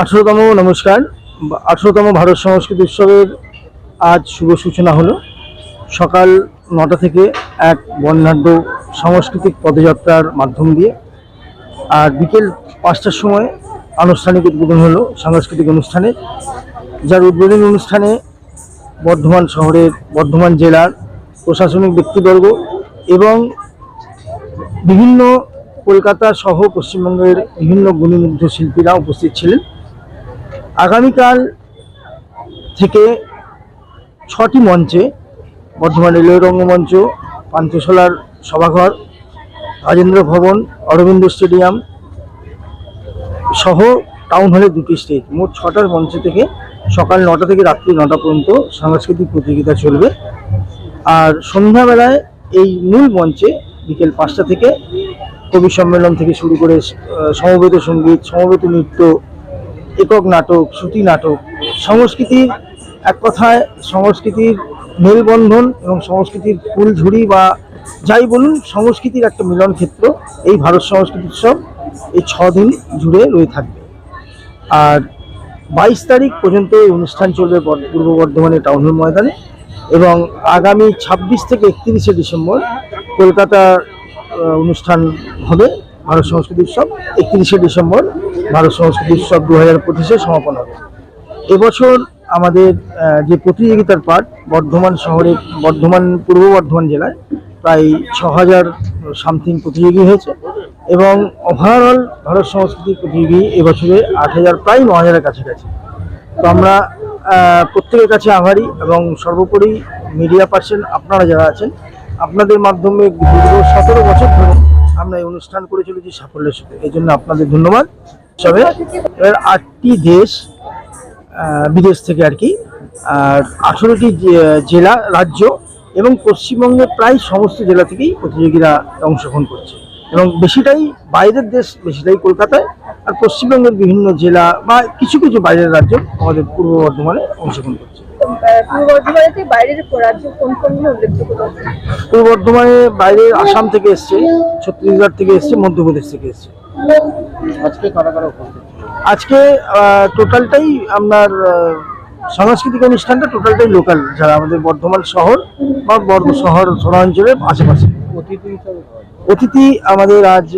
আঠেরোতম নমস্কার। আঠেরোতম ভারত সংস্কৃতি উৎসবের আজ শুভ সূচনা হলো। সকাল নটা থেকে এক বর্ণাঢ্য সাংস্কৃতিক পদযাত্রার মাধ্যম দিয়ে। আর বিকেল পাঁচটার সময় আনুষ্ঠানিক উদ্বোধন হলো সাংস্কৃতিক অনুষ্ঠানে, যার উদ্বোধনী অনুষ্ঠানে বর্ধমান শহরের বর্ধমান জেলার প্রশাসনিক ব্যক্তিবর্গ এবং বিভিন্ন কলকাতা সহ পশ্চিমবঙ্গের বিভিন্ন গুণীমুগ্ধ শিল্পীরা উপস্থিত ছিলেন। আগামীকাল থেকে ছটি মঞ্চে বর্ধমান রেলওয়ে রঙ্গমঞ্চ পান্থশালার সভাঘর, রাজেন্দ্র ভবন, অরবিন্দ স্টেডিয়াম সহ টাউন হলে দুটি স্টেজ। মোট ছটার মঞ্চ থেকে সকাল নটা থেকে রাত্রি নটা পর্যন্ত সাংস্কৃতিক প্রতিযোগিতা চলবে। আর সন্ধ্যাবেলায় এই মূল মঞ্চে বিকেল পাঁচটা থেকে কবি সম্মেলন থেকে শুরু করে সমবেত সংগীত, সমবেত নৃত্য, একক নাটক, শ্রুতি নাটক, সংস্কৃতির এক কথায় সংস্কৃতির মেলবন্ধন এবং সংস্কৃতির ফুলঝুরি বা যাই বলুন, সংস্কৃতির একটা মিলন ক্ষেত্র, এই ভারত সংস্কৃতি উৎসব এই দিন জুড়ে রয়ে থাকবে। আর বাইশ তারিখ পর্যন্ত এই অনুষ্ঠান চলবে পূর্ব বর্ধমানের টাউন হল ময়দানে। এবং আগামী ছাব্বিশ থেকে একত্রিশে ডিসেম্বর কলকাতার অনুষ্ঠান হবে ভারত সংস্কৃতি উৎসব। একত্রিশে ডিসেম্বর ভারত সংস্কৃতি উৎসব দু হাজার পঁচিশে সমাপন হবে। এবছর আমাদের যে প্রতিযোগিতার পাঠ বর্ধমান শহরে বর্ধমান, পূর্ব বর্ধমান জেলায় প্রায় ছ হাজার সামথিং প্রতিযোগী হয়েছে এবং ওভারঅল ভারত সংস্কৃতি প্রতিযোগী এবছরে আট হাজার, প্রায় ন হাজারের কাছাকাছি। তো আমরা প্রত্যেকের কাছে আভারী এবং সর্বোপরি মিডিয়া পার্সন আপনারা যারা আছেন, আপনাদের মাধ্যমে দীর্ঘ সতেরো বছর ধরে আমরা এই অনুষ্ঠান করে চলেছি সাফল্যের সাথে। এই জন্য আপনাদের ধন্যবাদ। তবে এবার আটটি দেশ বিদেশ থেকে আর কি, আর আঠেরোটি জেলা, রাজ্য এবং পশ্চিমবঙ্গের প্রায় সমস্ত জেলা থেকেই প্রতিযোগীরা অংশগ্রহণ করছে। এবং বেশিটাই বাইরের দেশ, বেশিটাই কলকাতায় আর পশ্চিমবঙ্গের বিভিন্ন জেলা বা কিছু কিছু বাইরের রাজ্য আমাদের পূর্ব বর্ধমানে অংশগ্রহণ করছে। পূর্ব বর্ধমানে বাইরে আসাম থেকে এসছে ছত্তিশগড় থেকে এসছে মধ্যপ্রদেশ থেকে এসছে। আজকে কারা কারা উপস্থিত ছিল? আজকে টোটালটাই আপনার সাংস্কৃতিক অনুষ্ঠানটা টোটালটাই লোকাল যারা আমাদের বর্ধমান শহর বা বর্ধ শহর শহরাঞ্চলের আশেপাশে। অতিথি আমাদের আজ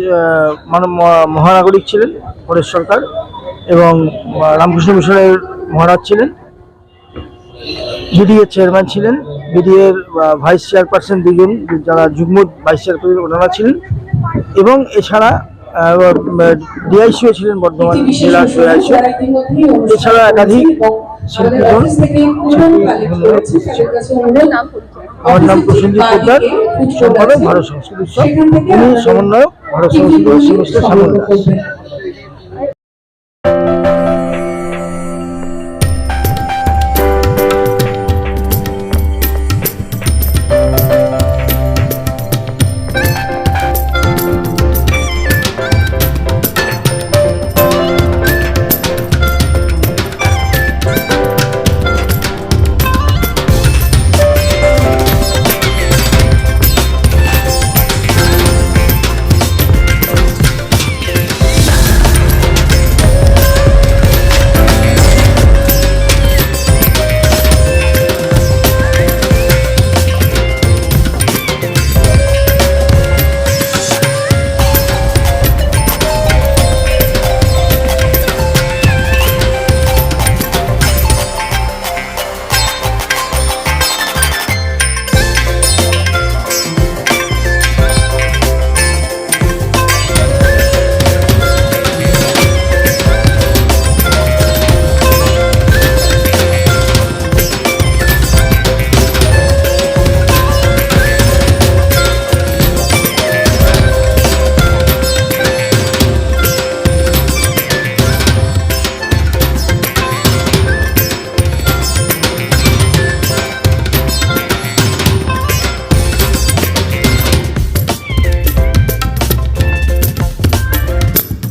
মহানাগরিক ছিলেন পরেশ সরকার এবং রামকৃষ্ণ মিশনের মহারাজ ছিলেন। বিডিএর চেয়ারম্যান ছিলেন। বিডিএর ভাইস চেয়ারপারসন দুজন, যারা যুগ্ম ভাইস চেয়ারপারসন ওনারা ছিলেন। এবং এছাড়া ডিআইসিও ছিলেন বর্ধমান জেলা ডিআইসিও এছাড়া একাধিক আমার নাম প্রসেনজিৎ পোদ্দার সম্পাদক ভারত সংস্কৃতি উৎসব। উনি সমন্বয়ক, ভারত সংস্কৃতি সামনে